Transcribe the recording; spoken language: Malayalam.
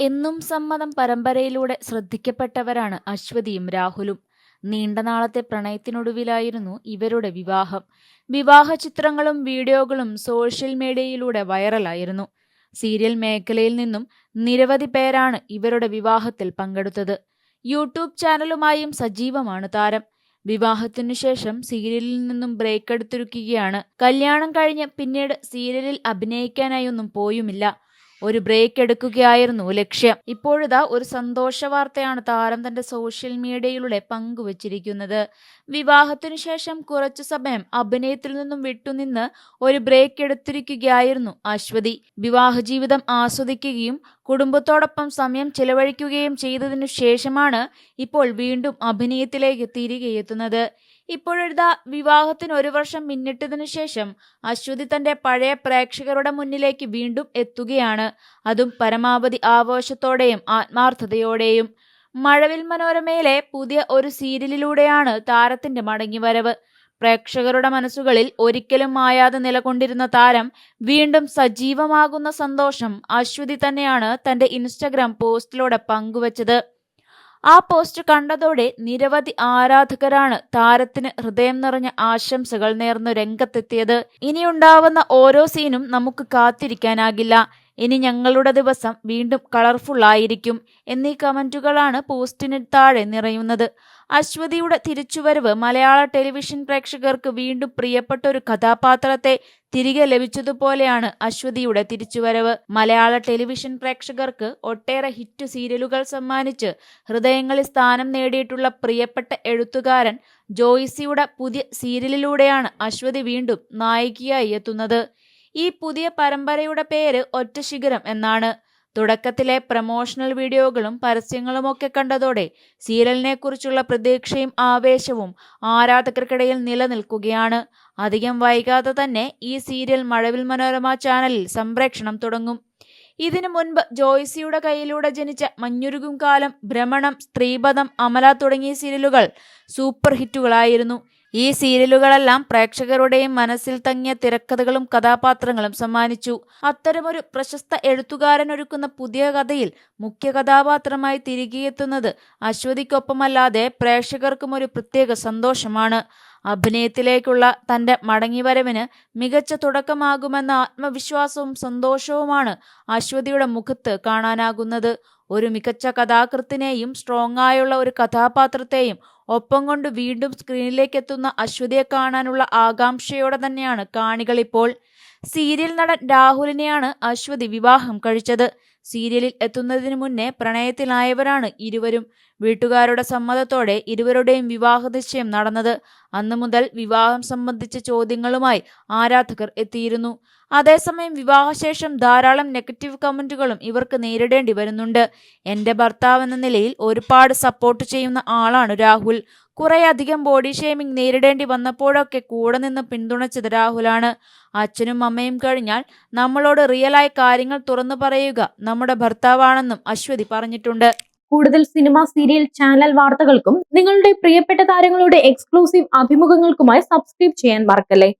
എന്നും സമ്മതം പരമ്പരയിലൂടെ ശ്രദ്ധിക്കപ്പെട്ടവരാണ് അശ്വതിയും രാഹുലും. നീണ്ട നാളത്തെ പ്രണയത്തിനൊടുവിലായിരുന്നു ഇവരുടെ വിവാഹം. വിവാഹ ചിത്രങ്ങളും വീഡിയോകളും സോഷ്യൽ മീഡിയയിലൂടെ വൈറലായിരുന്നു. സീരിയൽ മേഖലയിൽ നിന്നും നിരവധി പേരാണ് ഇവരുടെ വിവാഹത്തിൽ പങ്കെടുത്തത്. യൂട്യൂബ് ചാനലുമായും സജീവമാണ് താരം. വിവാഹത്തിനു ശേഷം സീരിയലിൽ നിന്നും ബ്രേക്ക് എടുത്തിരിക്കുകയാണ് കല്യാണം കഴിഞ്ഞ് പിന്നീട് സീരിയലിൽ അഭിനയിക്കാനായി ഒന്നും പോയുമില്ല. ഒരു ബ്രേക്ക് എടുക്കുകയായിരുന്നു ലക്ഷ്യം. ഇപ്പോഴിതാ ഒരു സന്തോഷ വാർത്തയാണ് താരം തന്റെ സോഷ്യൽ മീഡിയയിലൂടെ പങ്കുവച്ചിരിക്കുന്നത്. വിവാഹത്തിനു ശേഷം കുറച്ചു സമയം അഭിനയത്തിൽ നിന്നും വിട്ടുനിന്ന് ഒരു ബ്രേക്ക് എടുത്തിരിക്കുകയായിരുന്നു അശ്വതി. വിവാഹ ജീവിതം ആസ്വദിക്കുകയും കുടുംബത്തോടൊപ്പം സമയം ചെലവഴിക്കുകയും ചെയ്തതിനു ശേഷമാണ് ഇപ്പോൾ വീണ്ടും അഭിനയത്തിലേക്ക് തിരികെ എത്തുന്നത് വിവാഹത്തിന് ഒരു വർഷം പിന്നിട്ടതിനു ശേഷം അശ്വതി തന്റെ പഴയ പ്രേക്ഷകരുടെ മുന്നിലേക്ക് വീണ്ടും എത്തുകയാണ്. അതും പരമാവധി ആവേശത്തോടെയും ആത്മാർത്ഥതയോടെയും. മഴവിൽ മനോരമയിലെ പുതിയ ഒരു സീരിയലിലൂടെയാണ് താരത്തിന്റെ മടങ്ങിവരവ്. പ്രേക്ഷകരുടെ മനസ്സുകളിൽ ഒരിക്കലും മായാതെ നിലകൊണ്ടിരുന്ന താരം വീണ്ടും സജീവമാകുന്ന സന്തോഷം അശ്വതി തന്നെയാണ് തന്റെ ഇൻസ്റ്റഗ്രാം പോസ്റ്റിലൂടെ പങ്കുവച്ചത്. ആ പോസ്റ്റ് കണ്ടതോടെ നിരവധി ആരാധകരാണ് താരത്തിന് ഹൃദയം നിറഞ്ഞ ആശംസകൾ നേർന്നു രംഗത്തെത്തിയത്. ഇനിയുണ്ടാവുന്ന ഓരോ സീനും നമുക്ക് കാത്തിരിക്കാനാകില്ല. ഇനി ഞങ്ങളുടെ ദിവസം വീണ്ടും കളർഫുൾ ആയിരിക്കും എന്നീ കമന്റുകളാണ് പോസ്റ്റിന് താഴെ നിറയുന്നത്. അശ്വതിയുടെ തിരിച്ചുവരവ് മലയാള ടെലിവിഷൻ പ്രേക്ഷകർക്ക് വീണ്ടും പ്രിയപ്പെട്ട ഒരു കഥാപാത്രത്തെ തിരികെ ലഭിച്ചതുപോലെയാണ് അശ്വതിയുടെ തിരിച്ചുവരവ്. മലയാള ടെലിവിഷൻ പ്രേക്ഷകർക്ക് ഒട്ടേറെ ഹിറ്റ് സീരിയലുകൾ സമ്മാനിച്ച് ഹൃദയങ്ങളിൽ സ്ഥാനം നേടിയിട്ടുള്ള പ്രിയപ്പെട്ട എഴുത്തുകാരൻ ജോയ്സിയുടെ പുതിയ സീരിയലിലൂടെയാണ് അശ്വതി വീണ്ടും നായികയായി എത്തുന്നത്. ഈ പുതിയ പരമ്പരയുടെ പേര് ഒറ്റ ശിഖരം എന്നാണ്. തുടക്കത്തിലെ പ്രമോഷണൽ വീഡിയോകളും പരസ്യങ്ങളുമൊക്കെ കണ്ടതോടെ സീരിയലിനെ കുറിച്ചുള്ള പ്രതീക്ഷയും ആവേശവും ആരാധകർക്കിടയിൽ നിലനിൽക്കുകയാണ്. അധികം വൈകാതെ തന്നെ ഈ സീരിയൽ മഴവിൽ മനോരമ ചാനലിൽ സംപ്രേക്ഷണം തുടങ്ങും. ഇതിനു മുൻപ് ജോയ്സിയുടെ കയ്യിലൂടെ ജനിച്ച മഞ്ഞുരുകും കാലം ഭ്രമണം സ്ത്രീപഥം അമല തുടങ്ങിയ സീരിയലുകൾ സൂപ്പർ ഹിറ്റുകളായിരുന്നു. ഈ സീരിയലുകളെല്ലാം പ്രേക്ഷകരുടെയും മനസ്സിൽ തങ്ങിയ തിരക്കഥകളും കഥാപാത്രങ്ങളും സമ്മാനിച്ചു. അത്തരമൊരു പ്രശസ്ത എഴുത്തുകാരൻ ഒരുക്കുന്ന പുതിയ കഥയിൽ മുഖ്യ കഥാപാത്രമായി തിരികെയെത്തുന്നത് അശ്വതിക്കൊപ്പമല്ലാതെ പ്രേക്ഷകർക്കും ഒരു പ്രത്യേക സന്തോഷമാണ്. അഭിനയത്തിലേക്കുള്ള തന്റെ മടങ്ങിവരവിന് മികച്ച തുടക്കമാകുമെന്ന ആത്മവിശ്വാസവും സന്തോഷവുമാണ് അശ്വതിയുടെ മുഖത്ത് കാണാനാകുന്നത്. ഒരു മികച്ച കഥാകൃത്തിനെയും സ്ട്രോങ് ആയുള്ള ഒരു കഥാപാത്രത്തെയും ഒപ്പം കൊണ്ട് വീണ്ടും സ്ക്രീനിലേക്ക് എത്തുന്ന അശ്വതിയെ കാണാനുള്ള ആകാംക്ഷയോടെ തന്നെയാണ് കാണികൾ ഇപ്പോൾ സീരിയൽ നടൻ രാഹുലിനെയാണ് അശ്വതി വിവാഹം കഴിച്ചത്. സീരിയലിൽ എത്തുന്നതിന് മുന്നേ പ്രണയത്തിലായവരാണ് ഇരുവരും. വീട്ടുകാരുടെ സമ്മതത്തോടെ ഇരുവരുടെയും വിവാഹ നിശ്ചയം നടന്നത്. അന്നു മുതൽ വിവാഹം സംബന്ധിച്ച ചോദ്യങ്ങളുമായി ആരാധകർ എത്തിയിരുന്നു. അതേസമയം വിവാഹശേഷം ധാരാളം നെഗറ്റീവ് കമന്റുകളും ഇവർക്ക് നേരിടേണ്ടി വരുന്നുണ്ട്. എന്റെ ഭർത്താവ് എന്ന നിലയിൽ ഒരുപാട് സപ്പോർട്ട് ചെയ്യുന്ന ആളാണ് രാഹുൽ. കുറേയധികം ബോഡി ഷേമിംഗ് നേരിടേണ്ടി വന്നപ്പോഴൊക്കെ കൂടെ നിന്ന് പിന്തുണച്ചത് രാഹുലാണ്. അച്ഛനും അമ്മയും കഴിഞ്ഞാൽ നമ്മളോട് റിയലായ കാര്യങ്ങൾ തുറന്നു പറയുക നമ്മുടെ ഭർത്താവാണെന്നും അശ്വതി പറഞ്ഞിട്ടുണ്ട്. കൂടുതൽ സിനിമ സീരിയൽ ചാനൽ വാർത്തകൾക്കും നിങ്ങളുടെ പ്രിയപ്പെട്ട താരങ്ങളുടെ എക്സ്ക്ലൂസീവ് അഭിമുഖങ്ങൾക്കുമായി സബ്സ്ക്രൈബ് ചെയ്യാൻ മറക്കല്ലേ?